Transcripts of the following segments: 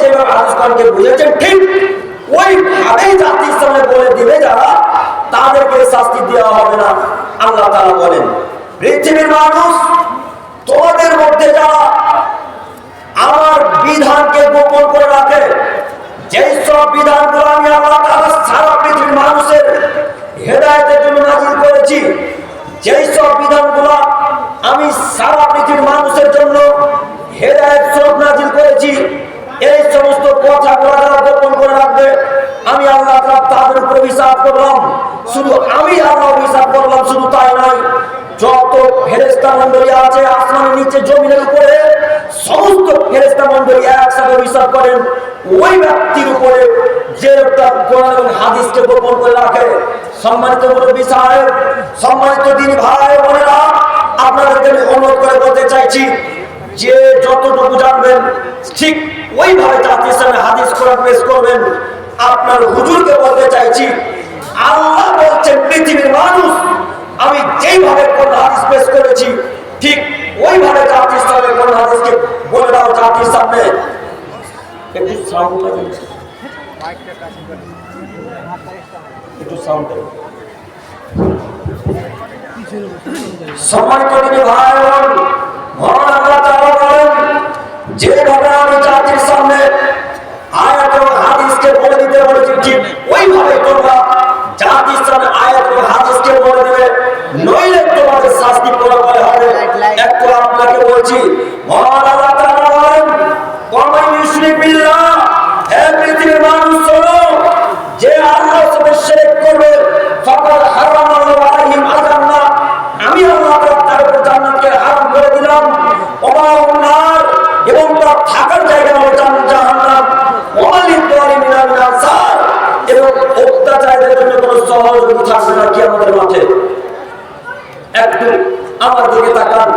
যেভাবে বুঝেছেন, ঠিক ওইভাবেই বলে দিবে যারা, তাদেরকে শাস্তি দেওয়া হবে না। আল্লাহ তারা বলেন, পৃথিবীর মানুষ, তোমাদের মধ্যে যারা আমার বিধানকে গোপন করে রাখে, যেই সব বিধানগুলো আমি আল্লাহ পৃথিবীর মানুষের হেদায়েতের জন্য নাজিল করেছি যেই সব বিধানগুলো আমি সারা পৃথিবীর মানুষের জন্য হেদায়েত স্বরূপ নাজিল করেছি এই সমস্ত কথাগুলো যারা গোপন করে রাখবে আমি আল্লাহ তাআলা তাদের উপর অভিশাপ করলাম। শুধু আমি আল্লাহ অভিশাপ করলাম, শুধু তাই নয়, যত ফেরেস্তা মন্ডলী আছে, আসমানের নিচে, জমিনের উপরে, সমস্ত ফেরেস্তা মন্ডলী একসাথে অভিশাপ করেন। ওই ব্যক্তির উপরে যে হাদিসকে গোপন করে রাখে। সম্মানিত মুরব্বী সাহেব, সম্মানিত দিনী ভাই বোনেরা, আপনাদেরকে আমি অনুরোধ করে বলতে চাইছি, যে যতটুকু জানবেন, ঠিক ওইভাবে জাতির সামনে হাদিস কোরআন পেশ করবেন। আপনার হুজুরকে বলতে চাইছি, আল্লাহ বলছেন পৃথিবীর মানুষ, আমি যেইভাবে কোন হাদিস পেশ করেছি, ঠিক ওইভাবে জাতির সামনে কোন হাদিসকে বলে দাও জাতির সামনে। একটু সাউন্ড একটু সাউন্ড সম্মানিত দিদি ভাই বোন, মহান আল্লাহ যেভাবে আমি জাতির সামনে আয়াত এবং হাদিসকে বলে ঠিক ওইভাবে তোমরা জাহাদ ইসলামের আয়াত এবং হাদিসকে বলে দেবে, নইলে তোমাদের শাস্তি পরে হবে। একটু আপনাকে বলছি, মহান আল্লাহ তাআলা বলেন ওয়ামান ইউশরিক যে আল্লাহর সাথে করবে ফাকাদ হারামাল্লাহু আলাইহিম আল-জান্নাহ আমি আল্লাহ তাআলা তার উপর জান্নাতকে হারাম করে দিলাম ওমাউন নার এবং তার থাকার জায়গা হলো জান- জাহান্নাম ওয়ালিদ যালিমিনা মিন আনসার এবং অত্যাচারীদের জন্য কোনো সহযোগী থাকবে না কিয়ামতের মাঠে একটু আমার দিকে তাকান।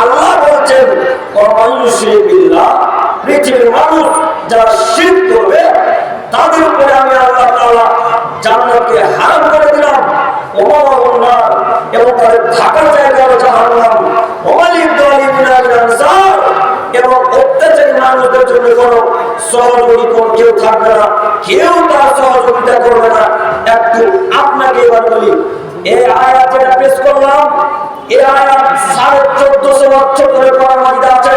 আল্লাহ বলছেন পৃথিবীর মানুষ যারা শির করবে, তাদের উপরে আমি আল্লাহ তাআলা জান্নাতকে হারাম করে দিলাম। এবং তাদের থাকার জায়গা হলো জাহান্নাম। ওয়ালিদ যালিমিনা মিন আনসার এবং অত্যাচারী মানুষদের জন্য কোনো সহযোগী কোন কেউ থাকবে না, কেউ তার সহযোগিতা করবে না। একটু আপনাকে এবার বলি এই আয়াত যেটা পেশ করলাম এই আয়াত সাড়ে চোদ্দশো বছর ধরে কোরআন আছে।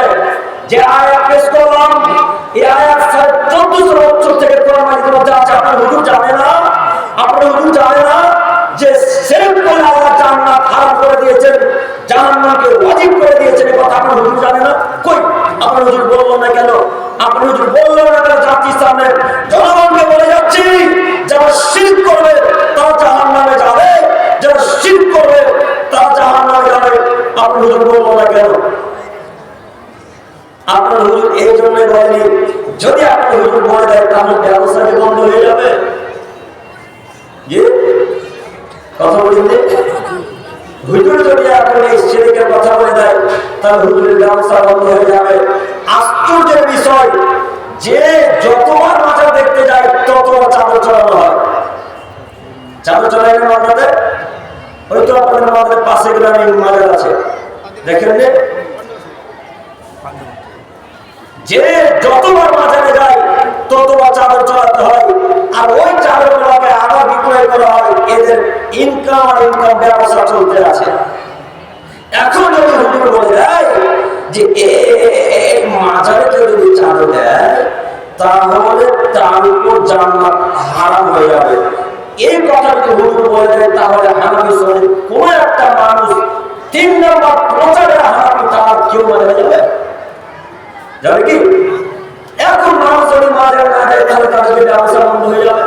যে আয়াত পেশ করলাম এই আয়াত সাড়ে চোদ্দশো বছর থেকে কোরআন মধ্যে আছে। আপনার হুজুর জানে না? আপনার হুজুর জানে না যে সেরকম করে আল্লাহ জান্নাত হারাম করে দিয়েছেন, জাহান্নামকে ওয়াজিব করে দিয়েছেন এই কথা আপনার হুজুর জানে না? কই? আপনার হুজুর বলল না কেন? আপনার হুজুর বলল না কেন জাতির সামনে জনগণকে বলে যাচ্ছি, যারা শিরক করবে তারা জাহান্নামে যাবে, যারা শিরক করবে তারা জাহান্নামে যাবে। আপনার হুজুর বলল না কেন? আপনার হুজুর এই জন্যই বলেনি, যদি আপনার হুজুর বলে দেয় তাহলে ব্যবসা কি বন্ধ হয়ে যাবে? কথা বলছেন হুজুর যদি এখন এই ছেলেকে কথা বলে দেয় তাহলে হুজুরের ব্যবসা বন্ধ হয়ে যাবে। আশ্চর্যের বিষয়, যে যতবার মাথা দেখতে যায়, ততবার চাদর চড়ানো হয়। চাদর চড়াই না মাথাতে ওই আপনাদের মাথার পাশে গ্রামে মাজার আছে। দেখেন যে যে যতবার বাজারে যায়, ততবার চাদর চড়াতে হয়। আর ওই চাদর গুলাকে আবার বিক্রয় করা হয়। এদের ইনকাম আর ইনকাম ব্যবসা চলতে আছে। এখন যদি হুজুর যে মাজারে কেউ যদি চাদর দেয় তাহলে তার উপর জান্নাত হারাম হয়ে যাবে। এই কথা যদি বলে দেয় তাহলে হানাবি শরীর কোন একটা মানুষ তিন নম্বর প্রচারে হানাবি তার কেউ মানে যাবে? যাবে কি? এখন মানুষ যদি মাঝে না যায় তাহলে তাদের ব্যবসা বন্ধ হয়ে যাবে?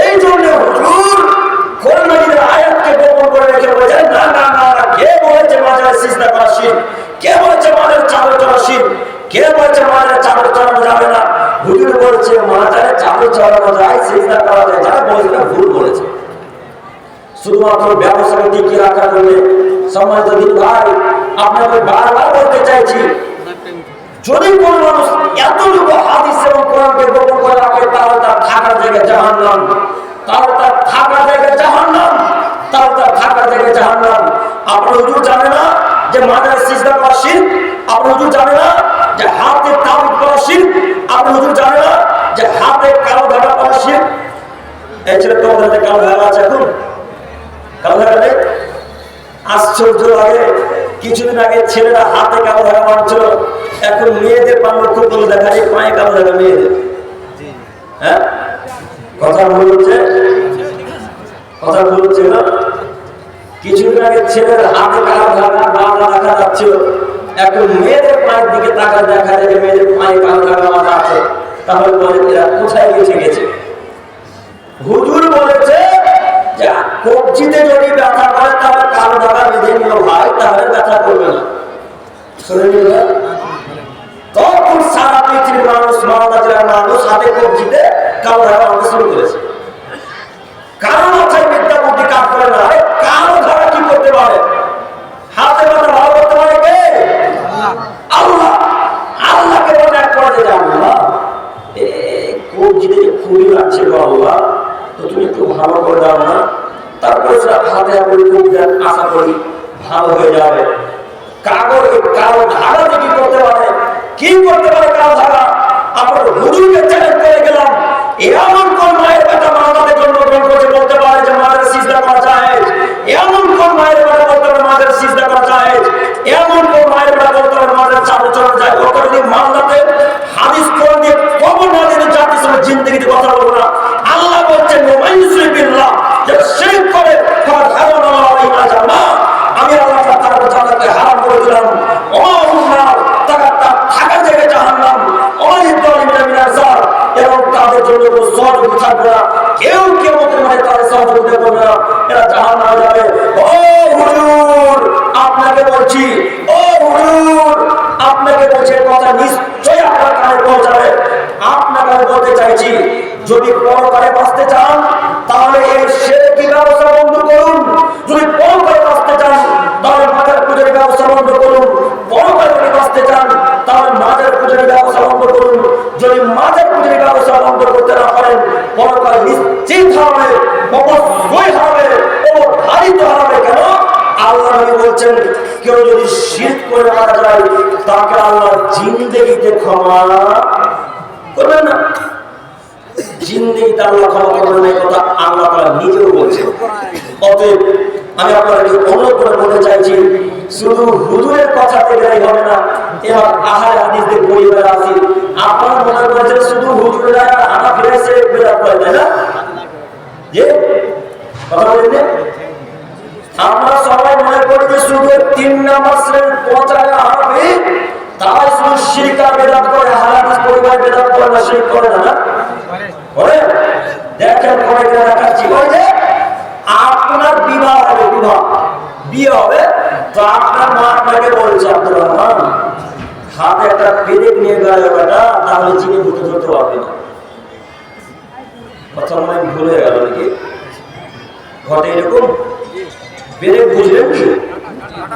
এই জন্য হুজুর নদীর আয়াতকে গোপন করে রেখে বলেছেন না না না, কে বলেছে মাঝে সিজদা করা শির? কে বলেছে মাঝে চাদর চড়া শির? কে বলেছে মাঝে চাদর চড়ানো যাবে না? হুজুর বলেছে মাঝারে চাদর চড়ানো যায়, সিজদা করা যায়। যারা বলেছে ভুল বলেছে। শুধুমাত্র ব্যবসাকে টিকিয়ে রাখার জন্য সম্মানিত দিন ভাই, আপনাকে বারবার বলতে চাইছি, যদি কোন মানুষ এতটুকু হাদিস এবং কোরআনকে গোপন করে রাখে, তাহলে তার থাকার জায়গা জাহান্নাম। তাহলে তার থাকার জায়গা জাহান্নাম। তাহলে তার থাকার জায়গা জাহান্নাম। আপনার হুজুর জানে না যে মাজারে সিজদা করা শির আপনি হুজুর জানে না যে হাতে তাবিদ করা শির আপনি হুজুর জানে না যে হাতে কালো ধাগা করা শির এই ছেলে তোমাদের হাতে কালো ধাগা আছে এখন? কালো ধাগা নেই? আশ্চর্য লাগে। কিছুদিন আগে ছেলেরা হাতে কালো ধাগা মারছিল এখন মেয়েদের খুব বলে দেখা যায় পায়ে কালো ধাগা মেয়েদের। হ্যাঁ? কথা হচ্ছে। হাতে মেয়েদের দিকে তাকা দেখা পায়ে আছে। তাহলে কোথায় গেছে গেছে হুজুর বলেছে যে কবজিতে যদি ব্যথা করে তাহলে কালো ধাগা বেঁধে নিল ভাই তাহলে ব্যথা করবে না শুনে নিল তখন সারা পৃথিবীর মানুষ মালদা জেলার মানুষ হাতে কবজিতে কালো ধাগা বাঁধতে শুরু করেছে কারও মাথায় বিদ্যা বুদ্ধি কাজ করে না আরে কালো ধারা কি করতে পারে হাতে মাথা ভালো করতে পারে কে আল্লাহ আল্লাহকে বলে এক করে যে আল্লাহ এ কবজিতে যে খুবই লাগছে গো আল্লাহ তো তুমি একটু ভালো করে দাও না তারপরে সেটা হাতে আপনি খুব দেন আশা করি ভালো হয়ে যাবে কাগজ কালো ধারা যে কি করতে পারে কি করতে পারে কালো ধারা আমরা হুজুরকে চ্যালেঞ্জ করে গেলাম এমন কোন মায়ের বেটা মাতাদের জন্মগ্রহণ করছে বলতে পারে যে মায়ের সিজদা করা যায় এমন কোন মায়ের বেটা বলতে পারে মায়ের সিজদা করা যায় এমন কোন মায়ের বেটা বলতে পারে মায়ের চাপে চলে যায় ও যদি মালদাতে হাদিস কোরআন দিয়ে কবর না দিতে জাতির সঙ্গে জিন্দগিতে কথা বলব না আল্লাহ বলছেন মোমাইন বিল্লাহ যে শিরক করে তার হারাম আল্লাহ না জানা আমি আল্লাহ তাআলা জান্নাতকে হারাম করে দিলাম ওমা তারা থাকার জায়গায় জাহান্নাম অনেক দলিমের মিনাসার এবং তাদের জন্য কোনো সহযোগী থাকবে না কেউ কেউ মানে তাদের সহযোগিতা করবে না এরা জাহান্নামে যাবে ও হুজুর আপনাকে বলছি ও হুজুর আপনাকে বলছি এ কথা নিশ্চয়ই আপনার কানে পৌঁছাবে আপনাকে আমি বলতে চাইছি যদি পরকালে বাঁচতে চান, তাহলে এই সেরেকি ব্যবস্থা বন্ধ করুন? যদি পরকালে বাঁচতে চান, তাহলে মাজার পুজোর ব্যবস্থা বন্ধ করুন। পরকালে যদি বাঁচতে চান, তাহলে মাজার পুজোর ব্যবস্থা বন্ধ করুন। যদি মাজার পুজোর ব্যবস্থা বন্ধ করতে না পারেন পরকালে নিশ্চিত হবে, অবশ্যই ও ভারিত হবে। কেন? আল্লাহ বলছেন, কেউ যদি শীত করে মারা যায়, তাকে আল্লাহ জিন্দেগিতে ক্ষমা করবেন না। জিন্দেগিতে আল্লাহ ক্ষমা করবেন এই কথা আল্লাহ তাআলা নিজেও বলছেন। অতএব আমি আপনাকে অনুরোধ করে বলতে চাইছি, শুধু হুজুরের কথা গেলেই হবে না, এবার আহার হাদিসদের পরিবার আছি। আপনারা মনে করছেন শুধু হুজুরেরা হানা ফিরে এসে করে, তাই না? যে কথা বলেন আমরা সবাই মনে করি যে শুধু তিন নাম্বার শ্রেণির পৌঁছায় হবে তাই শুধু শিরিকা বেদাত করে হালাদিস পরিবার বেদাত করে না, শিরিক করে না? দেখেন ওই যে আপনার বিবাহ হবে, বিবাহ। বিয়ে হবে, তো আপনার মা আপনাকে বলছে, আব্দুর রহমান একটা পেরেক নিয়ে গেলে বেটা, তাহলে চিনি বুঝতে ধরতে না। কথা মনে ভুল হয়ে নাকি? ঘটে এরকম? বেড়ে বুঝলেন কি?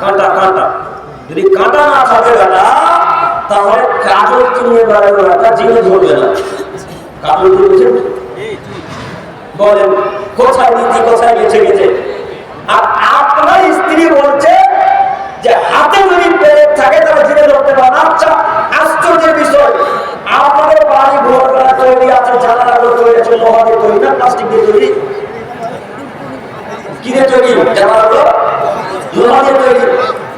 কাঁটা কাঁটা। যদি কাঁটা না থাকে বেটা, তাহলে কাজল কিনে বেড়াবে বেটা, জিনে ধরবে না। কি বুঝেন বলেন, কোথায় নীতি কোথায় গেছে গেছে আর আপনার স্ত্রী বলছে যে হাতে যদি পেরেক থাকে আচ্ছা আশ্চর্যের বিষয় আপনাদের বাড়ি ঘর তৈরি আছে জানালাগুলো তৈরি আছে লোহা দিয়ে তৈরি না প্লাস্টিক দিয়ে তৈরি কিনে তৈরি জানালাগুলো লোহা দিয়ে তৈরি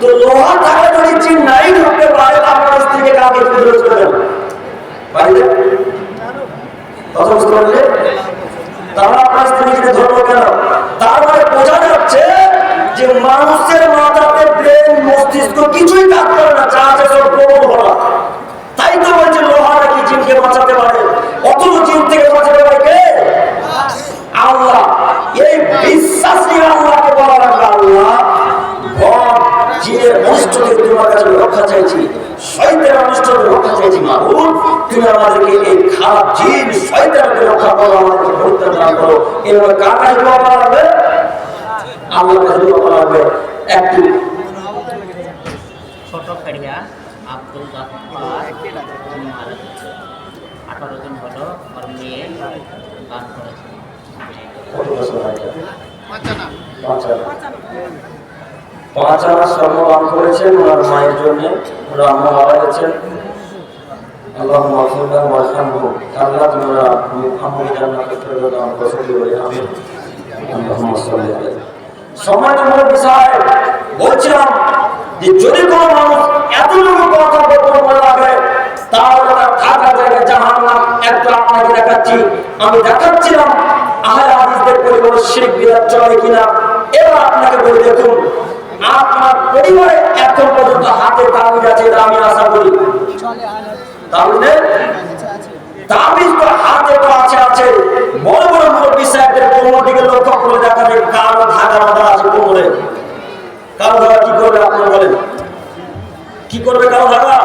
তো লোহা থাকলে যদি চিন নাই ঢুকতে পারে আপনার স্ত্রীকে কাকে তুমি বিরোধ করবেন বাড়িতে কথা বুঝতে পারলে তাহলে আপনার স্ত্রীকে ধরবো কেন তার মানে বোঝা যাচ্ছে যে মানুষের মাথাতে ব্রেন মস্তিষ্ক কিছুই কাজ করে না যা আছে সব প্রবল ভরা তাই তো বলছে লোহা নাকি জিনকে বাঁচাতে পারে অথচ জিন থেকে বাঁচাতে পারে কে আল্লাহ এই বিশ্বাস নিয়ে আল্লাহকে বলা লাগবে আল্লাহ গড জিনের অনিষ্ট থেকে তোমার কাছে আমি রক্ষা চাইছি শয়তানের অনিষ্ট থেকে রক্ষা চাইছি মাহুর তুমি আমাদেরকে এই খারাপ জিন শয়তানকে রক্ষা করো আমাদেরকে পরিত্রাণ দান করো এভাবে কার কাছে দোয়া করা লাগবে আল্লাহর কাছে দোয়া করা লাগবে একটু ছোট ফেরিয়া আব্দুল গাফার মারা গেছে আঠারো দিন হলো ওর মেয়ে গান করেছে। পাঁচ আনা স্বর্ণ দান করেছেন, ওনার মায়ের জন্য, ওনার আম্মা মারা গেছেন। আল্লাহ মাফুল্লাহ মারহামহু আল্লাহ তোমরা আম্মুর জান্নাতে ফেরত দান পছন্দ করে আমি আল্লাহুম্মা সাল্লি আলাইহি। মুরব্বী সাহেব, বলছিলাম যে যদি কোনো মানুষ এতটুকু কথা বলতে মনে লাগে তাহলে তার থাকা জায়গায় জাহান্নাম একটু আপনাকে দেখাচ্ছি আমি দেখাচ্ছিলাম আহলে হাদিসদের পরিবারে শিরক বিদাত চলে কিনা। এবার আপনাকে বলে দেখুন আপনার পরিবারে এখন পর্যন্ত হাতে তাবিজ আছে এটা আমি আশা করি। তাবিজ নেই? তাবিজ তো হাতে তো আছে আছে। বড় বড় মুরব্বী সাহেবদের কোমর দিকে লক্ষ্য করে দেখা যায় কালো ধাগা বাঁধা আছে কোমরে। কালো ধাগা কি করবে আপনি বলেন? কি করবে কালো ধাগা?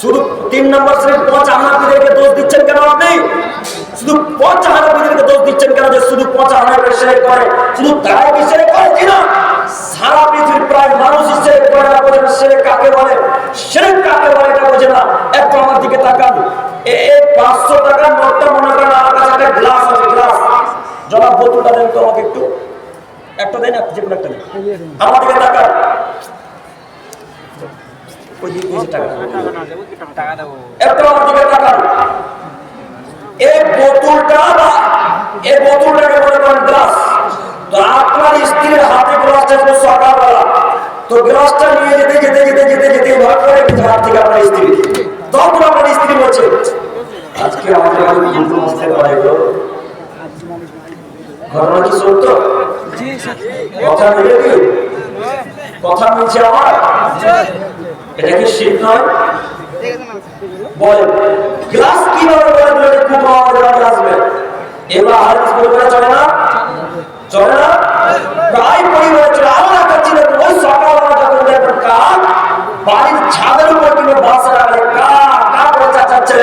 শুধু তিন নম্বর শ্রেণির পাঁচ আহনাবিদেরকে দোষ দিচ্ছেন কেন আপনি? পাঁচ আহনাবিদেরকে দোষ দিচ্ছেন কেন যে শুধু পাঁচ আহনাবিদের সেরে করে? শুধু তারাই কি সেরে করে কিনা? সারা পৃথিবীর প্রায় মানুষই সেরে করে না বোঝেন সেরে কাকে বলে? সেরে কাকে বলে এটা বোঝে না। একটু আমার দিকে তাকান। এই পাঁচশো টাকার নোটটা মনে করেন আমার কাছে একটা গ্লাস আছে, গ্লাস। জনাব বোতলটা দেন তো আমাকে একটু। একটা দেন যে কোনো একটা দেন। আমার দিকে তাকান। টাকা আমার দিকে তাকান। এই বোতলটা না এই বোতলটাকে মনে করেন গ্লাস তো আপনার স্ত্রীর হাতে গ্লাসটা ছিল সকালবেলা। তো গ্লাসটা নিয়ে যেতে যেতে যেতে যেতে যেতে ভাগ করে হাত থেকে আপনার স্ত্রী। তখন আপনার স্ত্রী বলছে আজকে আমাদের কিন্তু বসতে পারে গো ঘটনা কি সত্য? কথা মিলে কি? কথা মিলছে আমার? এটা কি শীত নয়? বলে গ্লাস কীভাবে বলে দিল খুব আমাদের আসবে? এবার হাদিস পরিবারে চলে না? চলে না? প্রায় পরিবারে চলে, আরও দেখাচ্ছিলেন ওই সকালবেলা যখন দেখবেন কাক, বাড়ির ছাদের উপর কিন্তু বাসা রাখলে কা কা করে চাচাচ্ছে।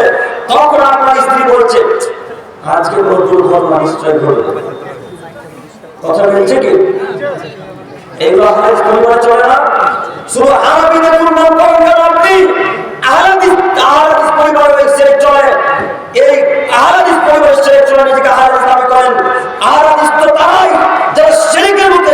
তখন আপনার স্ত্রী বলছে, আজকে কোনো দুর্ঘটনা নিশ্চয় ঘটবে। কথা বলছে কি? এগুলো হাদিস পরিবারে চলে না? শুধু আরবিদের দুর্নাম করেন কেন আপনি আহলাদিস আহলাদিস পরিবারে সে চলে এই আহলাদিস পরিবারের সে চলে নিজেকে আহলাদিস দাবি করেন আহলাদিস তো তারাই যারা শিরকের মধ্যে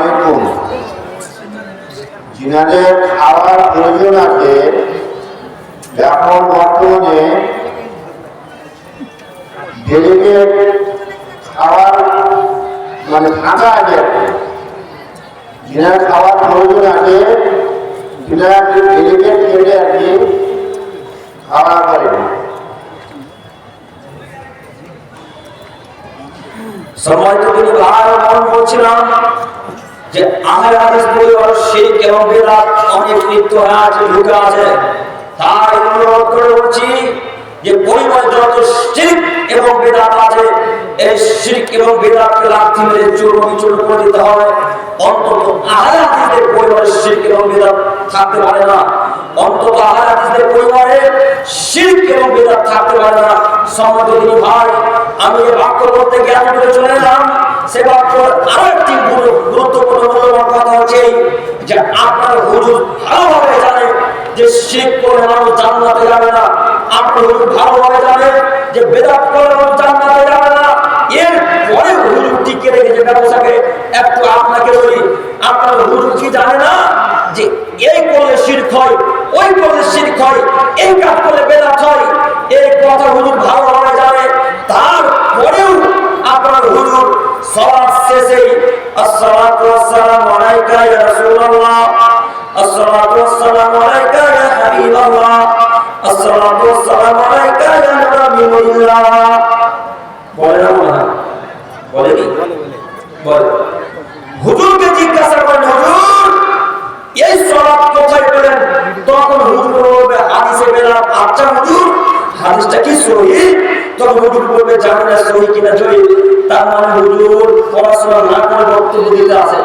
জিনাদের খাওয়ার প্রয়োজন আছে এখন বর্তমানে ডেলিগেট খাওয়ার মানে ফাঁকা আছে। জিনার খাওয়ার প্রয়োজন আছে, জিনারা ডেলিগেট কেটে আর কি খাওয়া করেন সম্মানিত তিনি ভাই মন বলছিলাম যে আহলে হাদিস আর শিরক এবং বেলা অনেক লিপ্ত হয়ে আছে ঢুকে আছে। তাই অনুরোধ করে বলছি যে পরিবার যত শিরক এবং বেদাত আছে, এই শিরক এবং বেদাতকে লাথি মেরে চূর্ণ বিচূর্ণ করে দিতে হবে। অন্তত আহলে হাদিসদের পরিবার শিরক এবং বেদাত থাকতে পারে না। অন্তত পরিবারে শিরক এবং বেদাত থাকতে পারে না। সম্মত ভাই, আমি যে বাক্য করে চলে এলাম। সে বাক্য আরও একটি গুরু- গুরুত্বপূর্ণ মূল্যবান কথা হচ্ছে যে আপনার হুজুর ভালোভাবে জানে যে শিখ করে মানুষ জান্নাতে যাবে না। আপনার হুজুর ভালোভাবে জানে যে বেদাত করে জান্নাতে যাবে না। এর পরে হুজুর টিকে একটু আপনাকে বলি, আপনার হুজুর কি জানে না? যে এই করলে শিরক হয়, ওই করলে শিরক হয়, এই কাজ করলে বেদাত হয়। এই কথা হুজুর ভালোভাবে জানে। তারপরেও আপনার হুজুর সবার শেষেই আসসালাতু ওয়াসসালামু আলাইকা ইয়া রাসূলুল্লাহ, আসসালাতু ওয়াসসালামু আলাইকা ইয়া হাবিবাল্লাহ, আসসালাতু ওয়াসসালামু আলাইকা ইয়া নবিয়ুল্লাহ। বলে। বলে। তখন হুজুর বলবে, হাদিসে পেলাম আচ্ছা হুজুর, হাদিসটা কি সহি? তখন হুজুর বলবে জানি না সহি কিনা সহি তার মানে হুজুর পড়াশোনা না করে বক্তব্য দিতে আসে।